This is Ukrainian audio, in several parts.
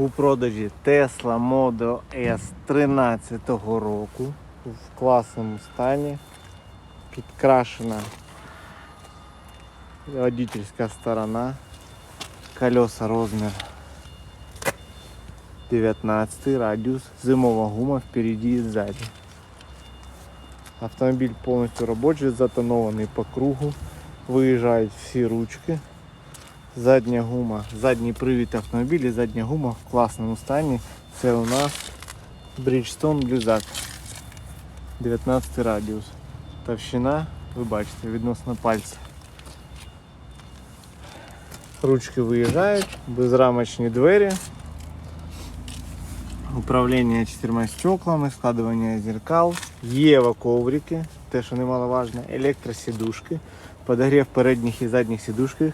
У продажі Tesla Model S 13 року в класному стані. Підкрашена водительська сторона. Колеса розмір 19 радиус. Зимова гума впереди и сзади. Автомобиль полностью рабочий, затонованный по кругу. Выезжают все ручки. Задня гума, задній привід автомобіля, задня гума в класному стані. Це у нас Bridgestone Blizzak 19 радіус. Товщина, ви бачите, відносно пальця. Ручки виїжджають, безрамочні двері. Управління чотирма стеклами, складування зеркал, Єва коврики, те, що немаловажно, електросідушки, подогрів передніх і задніх сідушок,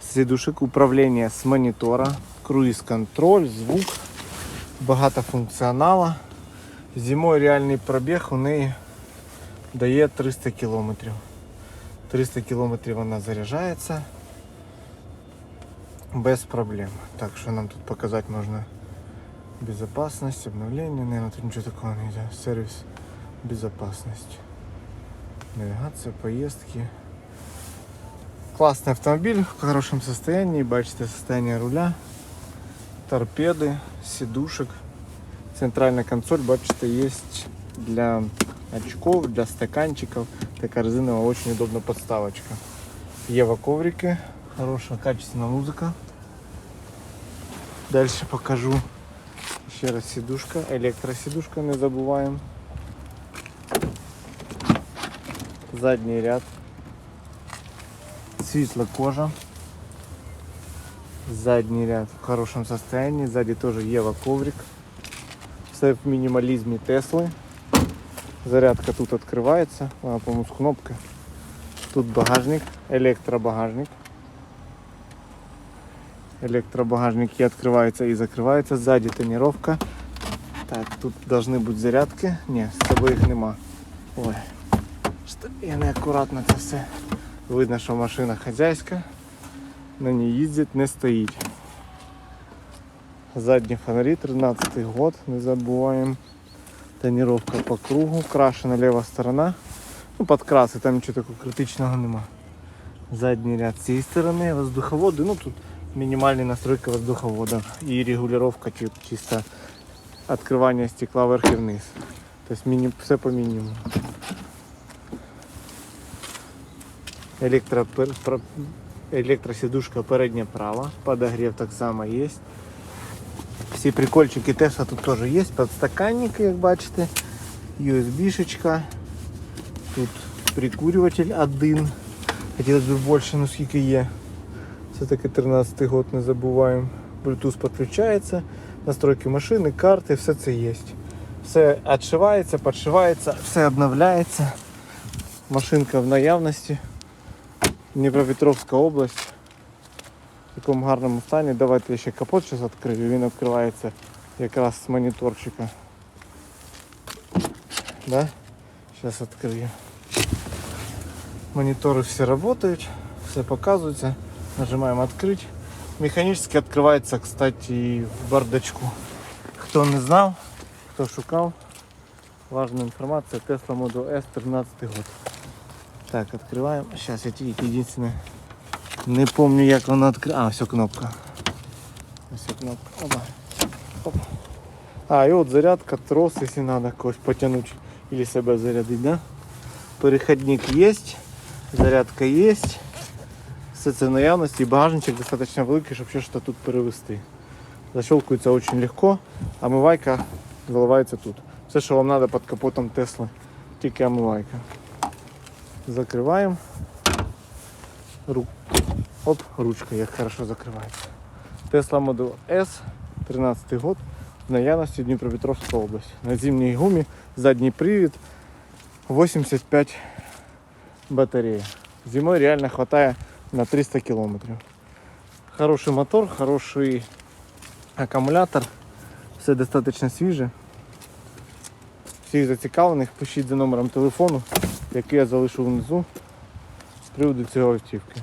сідушок, управління з монітора, круїз-контроль, звук, багато функціонала. Зимою реальний пробіг у неї дає 300 км. 300 км вона заряджається без проблем. Так, що нам тут показати можна? Безопасность, обновление, наверное, тут ничего такого нельзя. Сервис безопасность. Навигация, поездки. Классный автомобиль в хорошем состоянии. Бачите состояние руля. Торпеды, сидушек. Центральная консоль, бачите, есть для очков, для стаканчиков. Такая резиновая, очень удобная подставочка. Ева коврики. Хорошая, качественная музыка. Дальше покажу. Ще раз сідушка, електросідушка не забуваємо. Задній ряд. Світла кожа. Задній ряд в хорошем состоянии. Сзади тоже Ева коврик. Все в минимализме Теслы. Зарядка тут открывается. Вона, по-моему, с кнопкой. Тут багажник, электробагажник. Электробагажники открываются и закрываются. Сзади тонировка. Так, тут должны быть зарядки. Не, з собою їх нема. Ой. Що я неаккуратно це все. Видно, що машина хазяйська. На ній їздить, не стоїть. Задні фонарі, 13 год, не забуваємо. Тонировка по кругу, крашена лева сторона. Ну, подкраси, там нічого такого критичного нема. Задній ряд з цієї сторони, воздуховоди, ну тут минимальная настройка воздуховода регулировка чи- чисто открывания стекла вверх и вниз. То есть мини, все по минимуму. Электро, пер- электросидушка передня права, подогрев так само есть. Всі прикольчики Теса тут теж є, подстаканники, як бачите, USB-шечка. Тут прикурюватель один. Хотілося б більше, ну скільки є. Все-таки 13 год не забуваємо. Bluetooth підключається, настройки машини, карти, все це є. Все відшивається, підшивається, все обновляється. Машинка в наявності. Дніпропетровська область. В такому гарному стані. Давайте я ще капот зараз відкрию. Він відкривається якраз з моніторчика. Да? Зараз відкрию. Монитори все работают, все показывается. Нажимаем открыть. Механически открывается, кстати, и в бардачку. Кто не знал, кто шукал, важная информация. Tesla Model S 13 год. Так, открываем. Сейчас я тільки единственное. Не помню, як вона відкри... А, все кнопка. Все кнопка. Опа. Опа. А, и вот зарядка, трос, если надо когось потянуть или себя зарядить, да? Переходник есть, зарядка есть. Все це в наявності і багажничок достатньо великий, щоб щось тут перевести. Защелкується дуже легко, а омивайка заливається тут. Все, що вам треба під капотом Тесли, тільки омивайка. Закриваємо. Ру... Оп, ручка, як хорошо закривається. Tesla Model S, 13 год, в наявності Дніпропетровська область. На зимній гумі, задній привід, 85 батарея. Зимой реально хватает на 300 километров. Хороший мотор, хороший аккумулятор. Все достаточно свіже. Всіх зацікавлених пишіть за номером телефону, який я залишу внизу з приводу цього автівки.